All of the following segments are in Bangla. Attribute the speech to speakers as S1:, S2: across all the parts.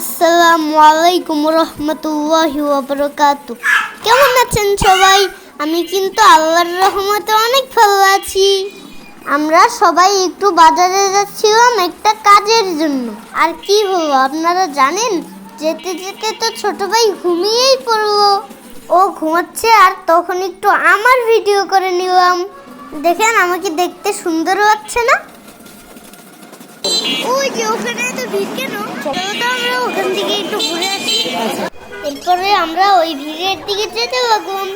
S1: আসসালামু আলাইকুম রহমতুল্লাহি ওবরকাতু কেমন আছেন সবাই? আমি কিন্তু আল্লাহর রহমতে অনেক ভালো আছি। আমরা সবাই একটু বাজারে যাচ্ছিলাম একটা কাজের জন্য। আর কি হলো আপনারা জানেন? যেতে যেতে তো ছোট ভাই ঘুমিয়েই পড়ল। ও ঘুমাচ্ছে আর তখন একটু আমার ভিডিও করে নিলাম। দেখেন আমাকে দেখতে সুন্দর লাগছে না? ওই যে ওখানে তো ভিড় কেন? এরপরে আমরা ওই ভিড়ের দিকে যেতে লাগলাম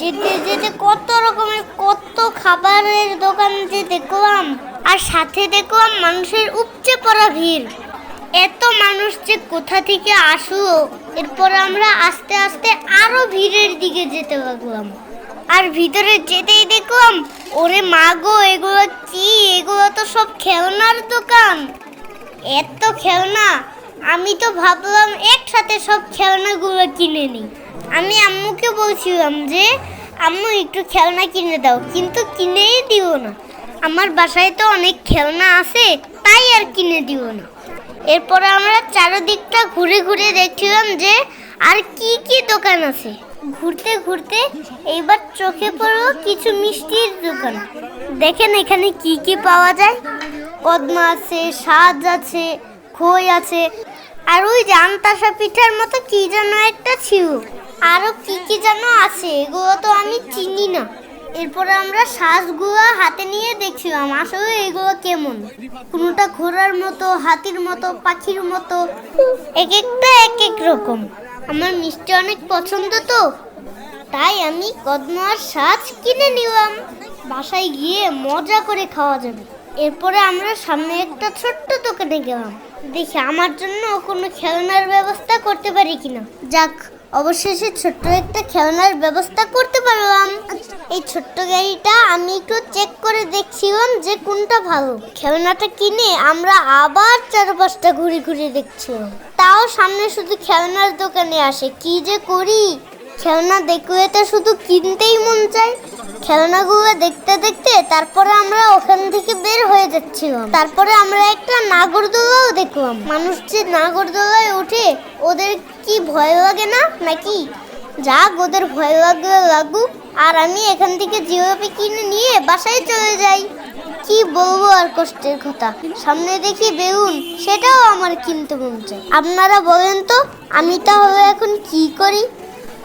S1: যেতে যেতে কত রকমের, কত খাবারের দোকান যে দেখলাম। আর সাথে দেখলাম মানুষের উপচে পড়া ভিড়। এত মানুষ যে কোথা থেকে আসলো। এরপর আমরা আস্তে আস্তে আরও ভিড়ের দিকে যেতে লাগলাম আর ভিতরে যেতেই দেখলাম, ওরে মা গো, এগুলো কি? এগুলো তো সব খেলনার দোকান। এত খেলনা। আমি তো ভাবলাম একসাথে সব খেলনাগুলো কিনে নিই। আমি আম্মুকে বলছিলাম যে, আম্মু, একটু খেলনা কিনে দাও। কিন্তু কিনেই দিও না। আমার বাসায় তো অনেক খেলনা আছে, তাই আর কিনে দিও না। এরপর আমরা চারদিকটা ঘুরে ঘুরে দেখছিলাম যে, আর কি কি দোকান আছে। ঘুরতে ঘুরতে এইবার চোখে পড়ল কিছু মিষ্টির দোকান। দেখেন এখানে কি কি পাওয়া যায়? কদমা আছে, সাজ আছে, খই আছে আর ওই যে আন্তাসা পিঠার মতো কি যেন একটা ছিল আরও কি কি যেন আছে, এগুলো তো আমি চিনি না। এরপরে আমরা শ্বাসগুলো হাতে নিয়ে দেখছিলাম, আসলে এগুলো কেমন? কোনোটা ঘোড়ার মতো, হাতির মতো, পাখির মতো, এক একটা এক এক রকম। আমার মিষ্টি অনেক পছন্দ তো, তাই আমি কদমার সাজ কিনে নিলাম। বাসায় গিয়ে মজা করে খাওয়া যাবে। এরপরে আমরা সামনে একটা ছোট্ট দোকানে গেলাম। দেখি আমার জন্য কোনো খেলনার ব্যবস্থা করতে পারি কিনা। যাক, অবশেষে ছোট্ট একটা খেলনার ব্যবস্থা করতে পারলাম। এই ছোট্ট গাড়িটা আমি একটু চেক করে দেখছিলাম যে কোনটা ভালো। খেলনাটা কিনে আমরা আবার চারপাশটা ঘুরে ঘুরে দেখছিলাম। তাও সামনে শুধু খেলনার দোকানে আসে। কি যে করি? খেলনা দেখলে তো শুধু কিনতেই মন চায়। খেলনাগুলো দেখতে দেখতে তারপরে আমরা ওখান থেকে বের হয়ে যাচ্ছিলাম। তারপরে আমরা একটা নাগরদোলাও দেখলাম। মানুষ যে নাগরদোলায় ওঠে, ওদের কি ভয় লাগে না নাকি? যাক, ওদের ভয় লাগলে লাগুক। আর আমি এখান থেকে জিওপি কিনে নিয়ে বাসায় চলে যাই। কি বলব আর কষ্টের কথা। সামনে দেখি বেগুন, সেটাও আমার কিনতে মন চায়। আপনারা বলেন তো, আমি তাহলে এখন কি করি?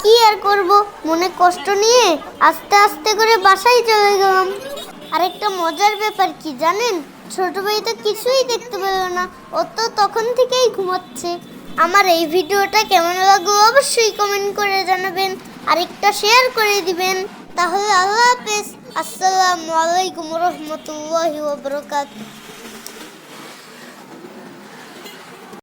S1: কি আর করব? মনে কষ্ট নিয়ে আস্তে আস্তে করে বাসায় চলে গেলাম। আরেকটা মজার ব্যাপার কি জানেন? ছোট ভাই তো কিছুই দেখতে পেল না। ও তো তখন থেকেই ঘুমাচ্ছে। আমার এই ভিডিওটা কেমন লাগল অবশ্যই কমেন্ট করে জানাবেন। আরেকটা শেয়ার করে দিবেন। তাহলে আল্লাহ হাফেজ। আসসালামু আলাইকুম রহমতুল্লাহি ওয়া বারাকাতুহু।